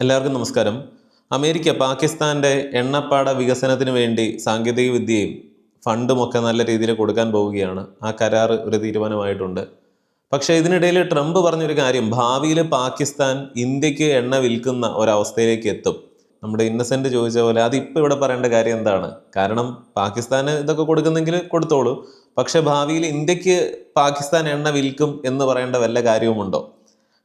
എല്ലാവർക്കും നമസ്കാരം. അമേരിക്ക പാകിസ്ഥാന്റെ എണ്ണപ്പാട വികസനത്തിന് വേണ്ടി സാങ്കേതിക വിദ്യയും ഫണ്ടും ഒക്കെ നല്ല രീതിയിൽ കൊടുക്കാൻ പോവുകയാണ്. ആ കരാർ ഒരു തീരുമാനമായിട്ടുണ്ട്. പക്ഷേ ഇതിനിടയിൽ ട്രംപ് പറഞ്ഞൊരു കാര്യം ഭാവിയിൽ പാകിസ്ഥാൻ ഇന്ത്യയ്ക്ക് എണ്ണ വിൽക്കുന്ന ഒരവസ്ഥയിലേക്ക് എത്തും. നമ്മുടെ ഇന്നസെന്റ് ചോദിച്ച പോലെ അതിപ്പോൾ ഇവിടെ പറയേണ്ട കാര്യം എന്താണ്? കാരണം പാകിസ്ഥാന് ഇതൊക്കെ കൊടുക്കുന്നെങ്കിൽ കൊടുത്തോളൂ. പക്ഷേ ഭാവിയിൽ ഇന്ത്യയ്ക്ക് പാകിസ്ഥാൻ എണ്ണ വിൽക്കും എന്ന് പറയേണ്ട വല്ല കാര്യവുമുണ്ടോ?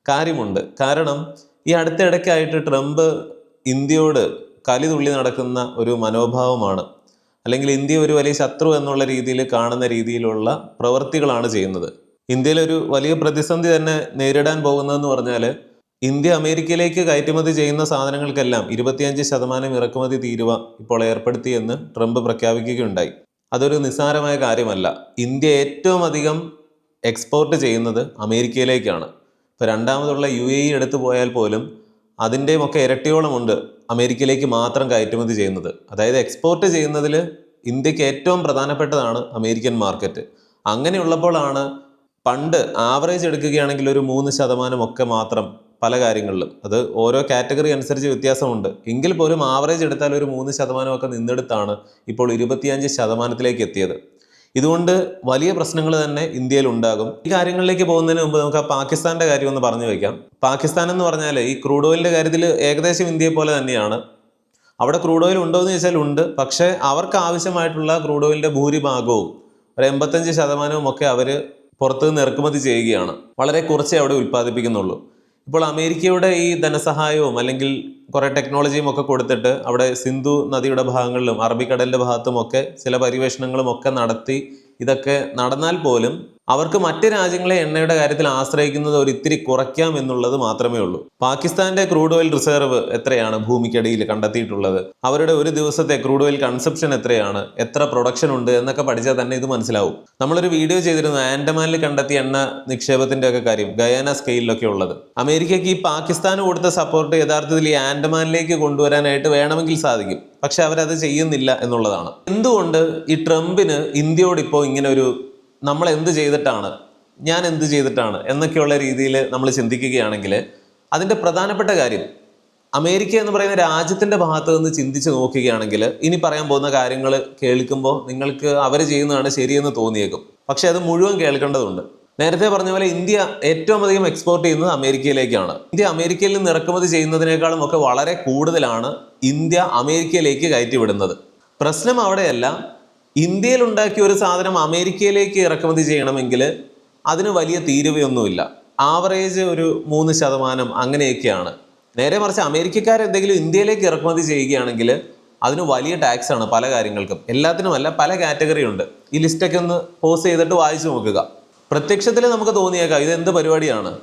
കാര്യമുണ്ട്. കാരണം ഈ അടുത്തിടയ്ക്കായിട്ട് ട്രംപ് ഇന്ത്യയോട് കലി തുള്ളി നടക്കുന്ന ഒരു മനോഭാവമാണ്. അല്ലെങ്കിൽ ഇന്ത്യ ഒരു വലിയ ശത്രു എന്നുള്ള രീതിയിൽ കാണുന്ന രീതിയിലുള്ള പ്രവൃത്തികളാണ് ചെയ്യുന്നത്. ഇന്ത്യയിലൊരു വലിയ പ്രതിസന്ധി തന്നെ നേരിടാൻ പോകുന്നതെന്ന് പറഞ്ഞാൽ ഇന്ത്യ അമേരിക്കയിലേക്ക് കയറ്റുമതി ചെയ്യുന്ന സാധനങ്ങൾക്കെല്ലാം ഇരുപത്തിയഞ്ച് ശതമാനം ഇറക്കുമതി തീരുവ ഇപ്പോൾ ഏർപ്പെടുത്തിയെന്ന് ട്രംപ് പ്രഖ്യാപിക്കുകയുണ്ടായി. അതൊരു നിസ്സാരമായ കാര്യമല്ല. ഇന്ത്യ ഏറ്റവും അധികം എക്സ്പോർട്ട് ചെയ്യുന്നത് അമേരിക്കയിലേക്കാണ്. ഇപ്പോൾ രണ്ടാമതുള്ള യു എ ഇ എടുത്തു പോയാൽ പോലും അതിന്റെയും ഒക്കെ ഇരട്ടിയോളമുണ്ട് അമേരിക്കയിലേക്ക് മാത്രം കയറ്റുമതി ചെയ്യുന്നത്. അതായത് എക്സ്പോർട്ട് ചെയ്യുന്നതിൽ ഇന്ത്യയ്ക്ക് ഏറ്റവും പ്രധാനപ്പെട്ടതാണ് അമേരിക്കൻ മാർക്കറ്റ്. അങ്ങനെയുള്ളപ്പോഴാണ് പണ്ട് ആവറേജ് എടുക്കുകയാണെങ്കിൽ ഒരു മൂന്ന് ശതമാനം ഒക്കെ മാത്രം പല കാര്യങ്ങളിലും. അത് ഓരോ കാറ്റഗറി അനുസരിച്ച് വ്യത്യാസമുണ്ട്. എങ്കിൽ പോലും ആവറേജ് എടുത്താൽ ഒരു മൂന്ന് ശതമാനമൊക്കെ നിന്നെടുത്താണ് ഇപ്പോൾ ഇരുപത്തിയഞ്ച് ശതമാനത്തിലേക്ക് എത്തിയത്. ഇതുകൊണ്ട് വലിയ പ്രശ്നങ്ങൾ തന്നെ ഇന്ത്യയിൽ ഉണ്ടാകും. ഈ കാര്യങ്ങളിലേക്ക് പോകുന്നതിന് മുമ്പ് നമുക്ക് ആ പാകിസ്ഥാന്റെ കാര്യം ഒന്ന് പറഞ്ഞു വയ്ക്കാം പാകിസ്ഥാൻ എന്ന് പറഞ്ഞാൽ ഈ ക്രൂഡ് ഓയിലിന്റെ കാര്യത്തിൽ ഏകദേശം ഇന്ത്യയെ പോലെ തന്നെയാണ്. അവിടെ ക്രൂഡ് ഓയിൽ ഉണ്ടോ എന്ന് ചോദിച്ചാൽ ഉണ്ട്. പക്ഷേ അവർക്ക് ആവശ്യമായിട്ടുള്ള ക്രൂഡ് ഓയിലിന്റെ ഭൂരിഭാഗവും ഒരു എൺപത്തഞ്ച് ശതമാനവും ഒക്കെ അവർ പുറത്തുനിന്ന് ഇറക്കുമതി ചെയ്യുകയാണ്. വളരെ കുറച്ചേ അവിടെ ഉൽപ്പാദിപ്പിക്കുന്നുള്ളൂ. ഇപ്പോൾ അമേരിക്കയുടെ ഈ ധനസഹായവും അല്ലെങ്കിൽ കുറെ ടെക്നോളജിയും ഒക്കെ കൊടുത്തിട്ട് അവിടെ സിന്ധു നദിയുടെ ഭാഗങ്ങളിലും അറബിക്കടലിന്റെ ഭാഗത്തും ഒക്കെ ചില പര്യവേഷണങ്ങളും ഒക്കെ നടത്തി ഇതൊക്കെ നടന്നാൽ പോലും അവർക്ക് മറ്റ് രാജ്യങ്ങളെ എണ്ണയുടെ കാര്യത്തിൽ ആശ്രയിക്കുന്നത് ഒരു ഇത്തിരി കുറയ്ക്കാം എന്നുള്ളത് മാത്രമേ ഉള്ളൂ. പാകിസ്ഥാന്റെ ക്രൂഡ് ഓയിൽ റിസർവ് എത്രയാണ് ഭൂമിക്കടിയിൽ കണ്ടെത്തിയിട്ടുള്ളത്? അവരുടെ ഒരു ദിവസത്തെ ക്രൂഡ് ഓയിൽ കൺസപ്ഷൻ എത്രയാണ്? എത്ര പ്രൊഡക്ഷൻ ഉണ്ട് എന്നൊക്കെ പഠിച്ചാൽ തന്നെ ഇത് മനസ്സിലാവും. നമ്മളൊരു വീഡിയോ ചെയ്തിരുന്നു ആൻഡമാനിൽ കണ്ടെത്തിയ എണ്ണ നിക്ഷേപത്തിന്റെ ഒക്കെ കാര്യം ഗയാന സ്കെയിലൊക്കെ ഉള്ളത്. അമേരിക്കയ്ക്ക് ഈ പാകിസ്ഥാന് കൊടുത്ത സപ്പോർട്ട് യഥാർത്ഥത്തിൽ ഈ ആൻഡമാനിലേക്ക് കൊണ്ടുവരാനായിട്ട് വേണമെങ്കിൽ സാധിക്കും. പക്ഷെ അവരത് ചെയ്യുന്നില്ല എന്നുള്ളതാണ്. എന്തുകൊണ്ട് ഈ ട്രംപിന് ഇന്ത്യയോട് ഇപ്പോൾ ഇങ്ങനെ ഒരു നമ്മൾ എന്ത് ചെയ്തിട്ടാണ് ഞാൻ എന്ത് ചെയ്തിട്ടാണ് എന്നൊക്കെയുള്ള രീതിയിൽ നമ്മൾ ചിന്തിക്കുകയാണെങ്കിൽ അതിന്റെ പ്രധാനപ്പെട്ട കാര്യം അമേരിക്ക എന്ന് പറയുന്ന രാജ്യത്തിന്റെ ഭാഗത്ത് നിന്ന് ചിന്തിച്ച് നോക്കുകയാണെങ്കിൽ ഇനി പറയാൻ പോകുന്ന കാര്യങ്ങൾ കേൾക്കുമ്പോൾ നിങ്ങൾക്ക് അവർ ചെയ്യുന്നതാണ് ശരിയെന്ന് തോന്നിയേക്കും. പക്ഷെ അത് മുഴുവൻ കേൾക്കേണ്ടതുണ്ട്. നേരത്തെ പറഞ്ഞ പോലെ ഇന്ത്യ ഏറ്റവും അധികം എക്സ്പോർട്ട് ചെയ്യുന്നത് അമേരിക്കയിലേക്കാണ്. ഇന്ത്യ അമേരിക്കയിൽ നിന്ന് ഇറക്കുമതി ചെയ്യുന്നതിനേക്കാളും ഒക്കെ വളരെ കൂടുതലാണ് ഇന്ത്യ അമേരിക്കയിലേക്ക് കയറ്റി വിടുന്നത്. പ്രശ്നം അവിടെയല്ല ഇന്ത്യയിൽ ഉണ്ടാക്കിയ ഒരു സാധനം അമേരിക്കയിലേക്ക് ഇറക്കുമതി ചെയ്യണമെങ്കിൽ അതിന് വലിയ തീരുവയൊന്നുമില്ല. ആവറേജ് ഒരു മൂന്ന് ശതമാനം അങ്ങനെയൊക്കെയാണ്. നേരെ മറിച്ച് അമേരിക്കക്കാർ എന്തെങ്കിലും ഇന്ത്യയിലേക്ക് ഇറക്കുമതി ചെയ്യുകയാണെങ്കിൽ അതിന് വലിയ ടാക്സ് ആണ് പല കാര്യങ്ങൾക്കും. എല്ലാത്തിനുമല്ല പല കാറ്റഗറി ഉണ്ട്. ഈ ലിസ്റ്റൊക്കെ ഒന്ന് പോസ്റ്റ് ചെയ്തിട്ട് വായിച്ചു നോക്കുക. പ്രത്യക്ഷത്തിൽ നമുക്ക് തോന്നിയേക്കാം ഇത് എന്ത് പരിപാടിയാണ്?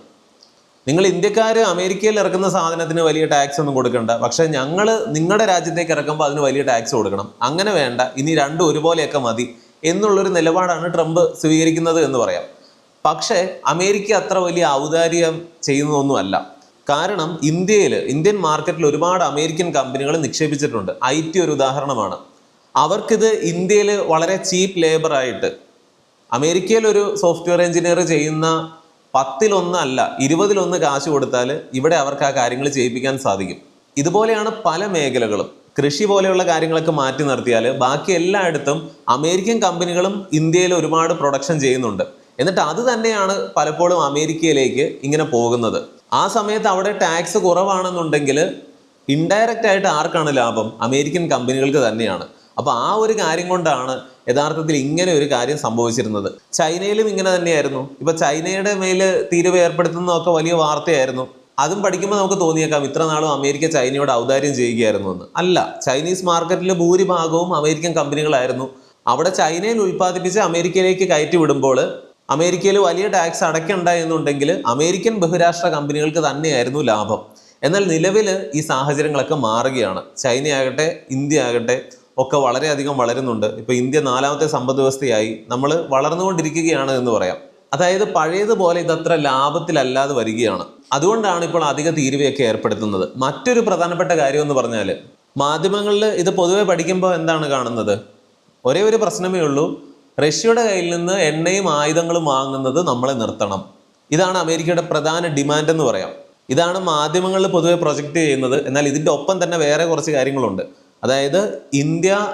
നിങ്ങൾ ഇന്ത്യക്കാർ അമേരിക്കയിൽ ഇറക്കുന്ന സാധനത്തിന് വലിയ ടാക്സ് ഒന്നും കൊടുക്കണ്ട. പക്ഷെ ഞങ്ങൾ നിങ്ങളുടെ രാജ്യത്തേക്ക് ഇറക്കുമ്പോൾ അതിന് വലിയ ടാക്സ് കൊടുക്കണം. അങ്ങനെ വേണ്ട. ഇനി രണ്ടും ഒരുപോലെയൊക്കെ മതി എന്നുള്ളൊരു നിലപാടാണ് ട്രംപ് സ്വീകരിക്കുന്നത് എന്ന് പറയാം. പക്ഷേ അമേരിക്ക അത്ര വലിയ ഔദാര്യം ചെയ്യുന്നതൊന്നുമല്ല. കാരണം ഇന്ത്യയിൽ ഇന്ത്യൻ മാർക്കറ്റിൽ ഒരുപാട് അമേരിക്കൻ കമ്പനികൾ നിക്ഷേപിച്ചിട്ടുണ്ട്. ഐ ടി ഒരു ഉദാഹരണമാണ്. അവർക്കിത് ഇന്ത്യയിൽ വളരെ ചീപ്പ് ലേബറായിട്ട് അമേരിക്കയിൽ ഒരു സോഫ്റ്റ്വെയർ എഞ്ചിനീയർ ചെയ്യുന്ന പത്തിലൊന്നല്ല ഇരുപതിലൊന്ന് കാശ് കൊടുത്താൽ ഇവിടെ അവർക്ക് ആ കാര്യങ്ങൾ ചെയ്യിപ്പിക്കാൻ സാധിക്കും. ഇതുപോലെയാണ് പല മേഖലകളും. കൃഷി പോലെയുള്ള കാര്യങ്ങളൊക്കെ മാറ്റി നിർത്തിയാൽ ബാക്കി എല്ലായിടത്തും അമേരിക്കൻ കമ്പനികളും ഇന്ത്യയിൽ ഒരുപാട് പ്രൊഡക്ഷൻ ചെയ്യുന്നുണ്ട്. എന്നിട്ട് അത് തന്നെയാണ് പലപ്പോഴും അമേരിക്കയിലേക്ക് ഇങ്ങനെ പോകുന്നത്. ആ സമയത്ത് അവിടെ ടാക്സ് കുറവാണെന്നുണ്ടെങ്കിൽ ഇൻഡയറക്റ്റ് ആയിട്ട് ആർക്കാണ് ലാഭം? അമേരിക്കൻ കമ്പനികൾക്ക് തന്നെയാണ്. അപ്പോൾ ആ ഒരു കാര്യം കൊണ്ടാണ് യഥാർത്ഥത്തിൽ ഇങ്ങനെ ഒരു കാര്യം സംഭവിച്ചിരുന്നത്. ചൈനയിലും ഇങ്ങനെ തന്നെയായിരുന്നു. ഇപ്പൊ ചൈനയുടെ മേൽ തീരുവ ഏർപ്പെടുത്തുന്നതൊക്കെ വലിയ വാർത്തയായിരുന്നു. അതും പഠിക്കുമ്പോൾ നമുക്ക് തോന്നിയേക്കാം ഇത്ര നാളും അമേരിക്ക ചൈനയോട് ഔദാര്യം ചെയ്യുകയായിരുന്നു എന്ന്. അല്ല ചൈനീസ് മാർക്കറ്റിലെ ഭൂരിഭാഗവും അമേരിക്കൻ കമ്പനികളായിരുന്നു. അവിടെ ചൈനയിൽ ഉൽപ്പാദിപ്പിച്ച് അമേരിക്കയിലേക്ക് കയറ്റി വിടുമ്പോൾ അമേരിക്കയിൽ വലിയ ടാക്സ് അടയ്ക്കണ്ട എന്നുണ്ടെങ്കിൽ അമേരിക്കൻ ബഹുരാഷ്ട്ര കമ്പനികൾക്ക് തന്നെയായിരുന്നു ലാഭം. എന്നാൽ നിലവിൽ ഈ സാഹചര്യങ്ങളൊക്കെ മാറുകയാണ്. ചൈനയാകട്ടെ ഇന്ത്യ ആകട്ടെ ഒക്കെ വളരെയധികം വളരുന്നുണ്ട്. ഇപ്പോൾ ഇന്ത്യ നാലാമത്തെ സമ്പദ് വ്യവസ്ഥയായി നമ്മൾ വളർന്നുകൊണ്ടിരിക്കുകയാണ് എന്ന് പറയാം. അതായത് പഴയതുപോലെ ഇതത്ര ലാഭത്തിലല്ലാതെ വരികയാണ്. അതുകൊണ്ടാണ് ഇപ്പോൾ അധിക തീരുവയൊക്കെ ഏർപ്പെടുത്തുന്നത്. മറ്റൊരു പ്രധാനപ്പെട്ട കാര്യം എന്ന് പറഞ്ഞാൽ മാധ്യമങ്ങളിൽ ഇത് പൊതുവെ പഠിക്കുമ്പോൾ എന്താണ് കാണുന്നത്? ഒരേ ഒരു പ്രശ്നമേ ഉള്ളൂ. റഷ്യയുടെ കയ്യിൽ നിന്ന് എണ്ണയും ആയുധങ്ങളും വാങ്ങുന്നത് നമ്മളെ നിർത്തണം. ഇതാണ് അമേരിക്കയുടെ പ്രധാന ഡിമാൻഡ് എന്ന് പറയാം. ഇതാണ് മാധ്യമങ്ങളിൽ പൊതുവെ പ്രൊജക്റ്റ് ചെയ്യുന്നത്. എന്നാൽ ഇതിന്റെ ഒപ്പം തന്നെ വേറെ കുറച്ച് കാര്യങ്ങളുണ്ട്. അതായത് ഇന്ത്യ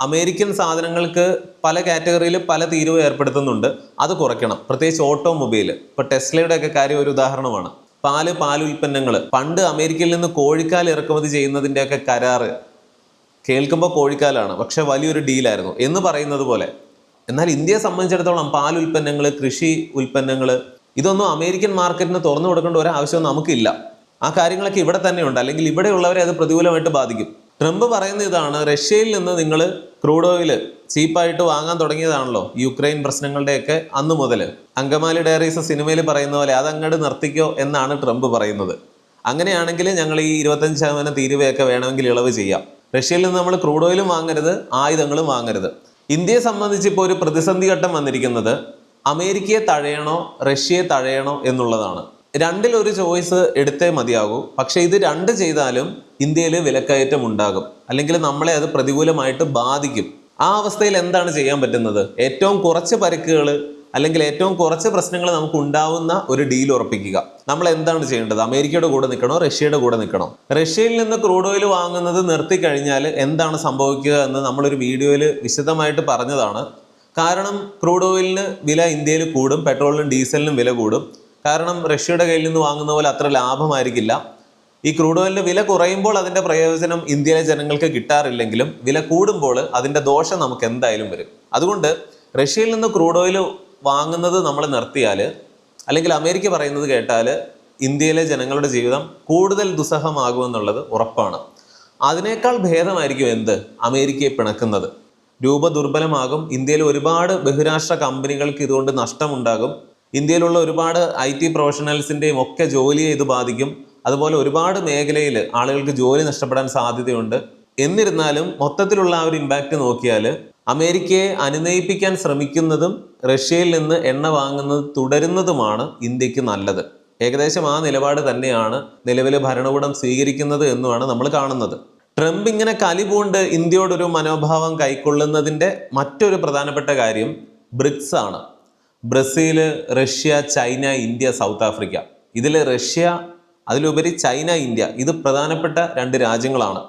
അമേരിക്കൻ സാധനങ്ങൾക്ക് പല കാറ്റഗറിയിൽ പല തീരുവ ഏർപ്പെടുത്തുന്നുണ്ട്. അത് കുറയ്ക്കണം. പ്രത്യേകിച്ച് ഓട്ടോമൊബൈൽ ഇപ്പോൾ ടെസ്ലയുടെ ഒക്കെ കാര്യം ഒരു ഉദാഹരണമാണ്. പാൽ പാൽ ഉൽപ്പന്നങ്ങൾ പണ്ട് അമേരിക്കയിൽ നിന്ന് കോഴിക്കാൽ ഇറക്കുമതി ചെയ്യുന്നതിന്റെയൊക്കെ കരാറ് കേൾക്കുമ്പോൾ കോഴിക്കാലാണ്. പക്ഷേ വലിയൊരു ഡീലായിരുന്നു. എന്ന് പറയുന്നത് പോലെ. എന്നാൽ ഇന്ത്യയെ സംബന്ധിച്ചിടത്തോളം പാൽ ഉൽപ്പന്നങ്ങൾ കൃഷി ഉൽപ്പന്നങ്ങൾ ഇതൊന്നും അമേരിക്കൻ മാർക്കറ്റിന് തുറന്നു കൊടുക്കേണ്ട ഒരു ആവശ്യവും നമുക്കില്ല. ആ കാര്യങ്ങളൊക്കെ ഇവിടെ തന്നെയുണ്ട് അല്ലെങ്കിൽ ഇവിടെയുള്ളവരെ അത് പ്രതികൂലമായിട്ട് ബാധിക്കും. ട്രംപ് പറയുന്ന ഇതാണ് റഷ്യയിൽ നിന്ന് നിങ്ങൾ ക്രൂഡ് ഓയിൽ ചീപ്പായിട്ട് വാങ്ങാൻ തുടങ്ങിയതാണല്ലോ യുക്രൈൻ പ്രശ്നങ്ങളുടെയൊക്കെ അന്ന് മുതൽ അങ്കമാലി ഡയറീസ് സിനിമയിൽ പറയുന്ന പോലെ അതങ്ങോട്ട് നിർത്തിക്കോ എന്നാണ് ട്രംപ് പറയുന്നത്. അങ്ങനെയാണെങ്കിൽ ഞങ്ങൾ ഈ ഇരുപത്തഞ്ച് ശതമാനം തീരുവയൊക്കെ വേണമെങ്കിൽ ഇളവ് ചെയ്യാം. റഷ്യയിൽ നിന്ന് നമ്മൾ ക്രൂഡ് ഓയിലും വാങ്ങരുത് ആയുധങ്ങളും വാങ്ങരുത്. ഇന്ത്യയെ സംബന്ധിച്ച് ഇപ്പോൾ ഒരു പ്രതിസന്ധി ഘട്ടം വന്നിരിക്കുന്നത് അമേരിക്കയെ തഴയണോ റഷ്യയെ തഴയണോ എന്നുള്ളതാണ്. രണ്ടിലൊരു ചോയ്സ് എടുത്തേ മതിയാകൂ. പക്ഷേ ഇത് രണ്ട് ചെയ്താലും ഇന്ത്യയിൽ വിലക്കയറ്റം ഉണ്ടാകും. അല്ലെങ്കിൽ നമ്മളെ അത് പ്രതികൂലമായിട്ട് ബാധിക്കും. ആ അവസ്ഥയിൽ എന്താണ് ചെയ്യാൻ പറ്റുന്നത്? ഏറ്റവും കുറച്ച് പരിക്കുകൾ അല്ലെങ്കിൽ ഏറ്റവും കുറച്ച് പ്രശ്നങ്ങൾ നമുക്ക് ഉണ്ടാവുന്ന ഒരു ഡീൽ ഉറപ്പിക്കുക. നമ്മൾ എന്താണ് ചെയ്യേണ്ടത്? അമേരിക്കയുടെ കൂടെ നിൽക്കണോ? റഷ്യയുടെ കൂടെ നിൽക്കണോ? റഷ്യയിൽ നിന്ന് ക്രൂഡ് ഓയിൽ വാങ്ങുന്നത് നിർത്തി കഴിഞ്ഞാൽ എന്താണ് സംഭവിക്കുക എന്ന് നമ്മളൊരു വീഡിയോയിൽ വിശദമായിട്ട് പറഞ്ഞതാണ്. കാരണം ക്രൂഡ് ഓയിലിന് വില ഇന്ത്യയിൽ കൂടും പെട്രോളിനും ഡീസലിനും വില കൂടും. കാരണം റഷ്യയുടെ കയ്യിൽ നിന്ന് വാങ്ങുന്ന പോലെ അത്ര ലാഭമായിരിക്കില്ല. ഈ ക്രൂഡ് ഓയിലിന്റെ വില കുറയുമ്പോൾ അതിന്റെ പ്രയോജനം ഇന്ത്യയിലെ ജനങ്ങൾക്ക് കിട്ടാറില്ലെങ്കിലും വില കൂടുമ്പോൾ അതിന്റെ ദോഷം നമുക്ക് എന്തായാലും വരും. അതുകൊണ്ട് റഷ്യയിൽ നിന്ന് ക്രൂഡ് ഓയിൽ വാങ്ങുന്നത് നമ്മൾ നിർത്തിയാൽ അല്ലെങ്കിൽ അമേരിക്ക പറയുന്നത് കേട്ടാൽ ഇന്ത്യയിലെ ജനങ്ങളുടെ ജീവിതം കൂടുതൽ ദുസ്സഹമാകുമെന്നുള്ളത് ഉറപ്പാണ്. അതിനേക്കാൾ ഭേദമായിരിക്കും എന്ത്? അമേരിക്കയെ പിണക്കുന്നത്. രൂപ ദുർബലമാകും ഇന്ത്യയിൽ ഒരുപാട് ബഹുരാഷ്ട്ര കമ്പനികൾക്ക് ഇതുകൊണ്ട് നഷ്ടമുണ്ടാകും. ഇന്ത്യയിലുള്ള ഒരുപാട് ഐ ടി പ്രൊഫഷണൽസിന്റെയും ഒക്കെ ജോലിയെ ഇത് ബാധിക്കും. അതുപോലെ ഒരുപാട് മേഖലയിൽ ആളുകൾക്ക് ജോലി നഷ്ടപ്പെടാൻ സാധ്യതയുണ്ട്. എന്നിരുന്നാലും മൊത്തത്തിലുള്ള ആ ഒരു ഇമ്പാക്റ്റ് നോക്കിയാൽ അമേരിക്കയെ അനുനയിപ്പിക്കാൻ ശ്രമിക്കുന്നതും റഷ്യയിൽ നിന്ന് എണ്ണ വാങ്ങുന്നത് തുടരുന്നതുമാണ് ഇന്ത്യയ്ക്ക് നല്ലത്. ഏകദേശം ആ നിലപാട് തന്നെയാണ് നിലവിലെ ഭരണകൂടം സ്വീകരിക്കുന്നത് എന്നുമാണ് നമ്മൾ കാണുന്നത്. ട്രംപ് ഇങ്ങനെ കലിപൂണ്ട് ഇന്ത്യയോടൊരു മനോഭാവം കൈക്കൊള്ളുന്നതിന്റെ മറ്റൊരു പ്രധാനപ്പെട്ട കാര്യം ബ്രിക്സ് ആണ് Brazil Russia China India South Africa. ഇതിൽ റഷ്യ അതിലുപരി ചൈന ഇന്ത്യ. ഇത് പ്രധാനപ്പെട്ട രണ്ട് രാജ്യങ്ങളാണ്.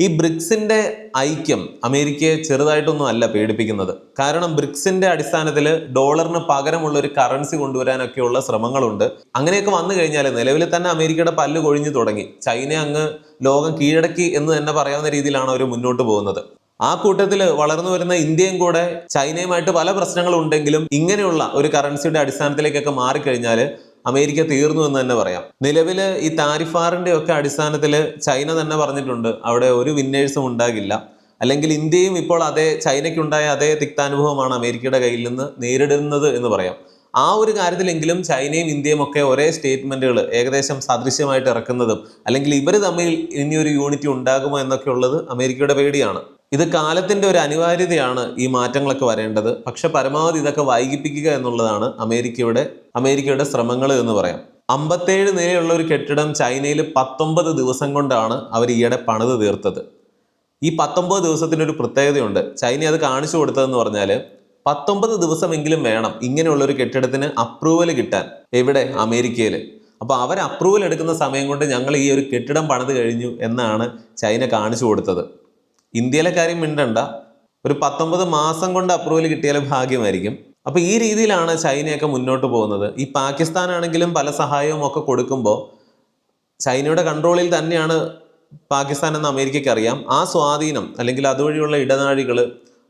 ഈ ബ്രിക്സിന്റെ ഐക്യം അമേരിക്കയെ ചെറുതായിട്ടൊന്നും അല്ല പേടിപ്പിക്കുന്നത്. കാരണം ബ്രിക്സിന്റെ അടിസ്ഥാനത്തിൽ ഡോളറിന് പകരമുള്ള ഒരു കറൻസി കൊണ്ടുവരാനൊക്കെയുള്ള ശ്രമങ്ങളുണ്ട്. അങ്ങനെയൊക്കെ വന്നു കഴിഞ്ഞാൽ നിലവിൽ തന്നെ അമേരിക്കയുടെ പല്ല് കൊഴിഞ്ഞു തുടങ്ങി. ചൈന അങ്ങ് ലോകം കീഴടക്കി എന്ന് തന്നെ പറയാവുന്ന രീതിയിലാണ് അവർ മുന്നോട്ട് പോകുന്നത്. ആ കൂട്ടത്തിൽ വളർന്നു വരുന്ന ഇന്ത്യയും കൂടെ ചൈനയുമായിട്ട് പല പ്രശ്നങ്ങളും ഉണ്ടെങ്കിലും ഇങ്ങനെയുള്ള ഒരു കറൻസിയുടെ അടിസ്ഥാനത്തിലേക്കൊക്കെ മാറിക്കഴിഞ്ഞാൽ അമേരിക്ക തീർന്നു എന്ന് തന്നെ പറയാം. നിലവിൽ ഈ താരിഫാറിന്റെ ഒക്കെ അടിസ്ഥാനത്തിൽ ചൈന തന്നെ പറഞ്ഞിട്ടുണ്ട് അവിടെ ഒരു വിന്നേഴ്സും ഉണ്ടാകില്ല. അല്ലെങ്കിൽ ഇന്ത്യയും ഇപ്പോൾ അതേ ചൈനയ്ക്കുണ്ടായ അതേ തിക്താനുഭവമാണ് അമേരിക്കയുടെ കയ്യിൽ നിന്ന് നേരിടുന്നത് എന്ന് പറയാം. ആ ഒരു കാര്യത്തിലെങ്കിലും ചൈനയും ഇന്ത്യയും ഒക്കെ ഒരേ സ്റ്റേറ്റ്മെന്റുകൾ ഏകദേശം സദൃശ്യമായിട്ട് ഇറക്കുന്നതും അല്ലെങ്കിൽ ഇവർ തമ്മിൽ ഇനിയൊരു യൂണിറ്റി ഉണ്ടാകുമോ എന്നൊക്കെ ഉള്ളത് അമേരിക്കയുടെ പേടിയാണ്. ഇത് കാലത്തിന്റെ ഒരു അനിവാര്യതയാണ് ഈ മാറ്റങ്ങളൊക്കെ വരേണ്ടത്. പക്ഷെ പരമാവധി ഇതൊക്കെ വൈകിപ്പിക്കുക എന്നുള്ളതാണ് അമേരിക്കയുടെ അമേരിക്കയുടെ ശ്രമങ്ങൾ എന്ന് പറയാം. അമ്പത്തേഴ് നിലയുള്ള ഒരു കെട്ടിടം ചൈനയിൽ പത്തൊമ്പത് ദിവസം കൊണ്ടാണ് അവർ ഈയിടെ പണിത് തീർത്തത്. ഈ പത്തൊമ്പത് ദിവസത്തിന്റെ ഒരു പ്രത്യേകതയുണ്ട്. ചൈന അത് കാണിച്ചു കൊടുത്തതെന്ന് പറഞ്ഞാൽ പത്തൊമ്പത് ദിവസമെങ്കിലും വേണം ഇങ്ങനെയുള്ള ഒരു കെട്ടിടത്തിന് അപ്രൂവൽ കിട്ടാൻ എവിടെ? അമേരിക്കയിൽ അപ്പോൾ അവർ അപ്രൂവൽ എടുക്കുന്ന സമയം കൊണ്ട് ഞങ്ങൾ ഈ ഒരു കെട്ടിടം പണിത് കഴിഞ്ഞു എന്നാണ് ചൈന കാണിച്ചു കൊടുത്തത്. ഇന്ത്യയിലെ കാര്യം മിണ്ടണ്ട. ഒരു പത്തൊമ്പത് മാസം കൊണ്ട് അപ്രൂവൽ കിട്ടിയാൽ ഭാഗ്യമായിരിക്കും. അപ്പോൾ ഈ രീതിയിലാണ് ചൈനയൊക്കെ മുന്നോട്ട് പോകുന്നത്. ഈ പാകിസ്ഥാനാണെങ്കിലും പല സഹായവും ഒക്കെ കൊടുക്കുമ്പോൾ ചൈനയുടെ കൺട്രോളിൽ തന്നെയാണ് പാകിസ്ഥാൻ എന്ന് അമേരിക്കയ്ക്ക് അറിയാം. ആ സ്വാധീനം അല്ലെങ്കിൽ അതുവഴിയുള്ള ഇടനാഴികൾ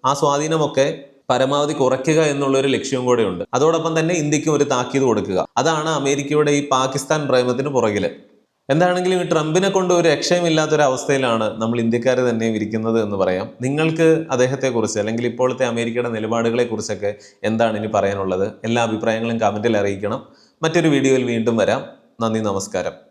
ആ സ്വാധീനമൊക്കെ പരമാവധി കുറയ്ക്കുക എന്നുള്ളൊരു ലക്ഷ്യവും കൂടെ ഉണ്ട് അതോടൊപ്പം തന്നെ ഇന്ത്യക്കും ഒരു താക്കീത് കൊടുക്കുക. അതാണ് അമേരിക്കയുടെ ഈ പാകിസ്ഥാൻ പ്രേമത്തിന് പുറകിൽ. എന്താണെങ്കിലും ഈ ട്രംപിനെ കൊണ്ട് ഒരു രക്ഷയുമില്ലാത്തൊരു അവസ്ഥയിലാണ് നമ്മൾ ഇന്ത്യക്കാർ തന്നെ ഇരിക്കുന്നത് എന്ന് പറയാം. നിങ്ങൾക്ക് അദ്ദേഹത്തെക്കുറിച്ച് അല്ലെങ്കിൽ ഇപ്പോഴത്തെ അമേരിക്കയുടെ നിലപാടുകളെ കുറിച്ചൊക്കെ എന്താണ് ഇനി പറയാനുള്ളത്? എല്ലാ അഭിപ്രായങ്ങളും കമന്റിൽ അറിയിക്കണം. മറ്റൊരു വീഡിയോയിൽ വീണ്ടും വരാം. നന്ദി നമസ്കാരം.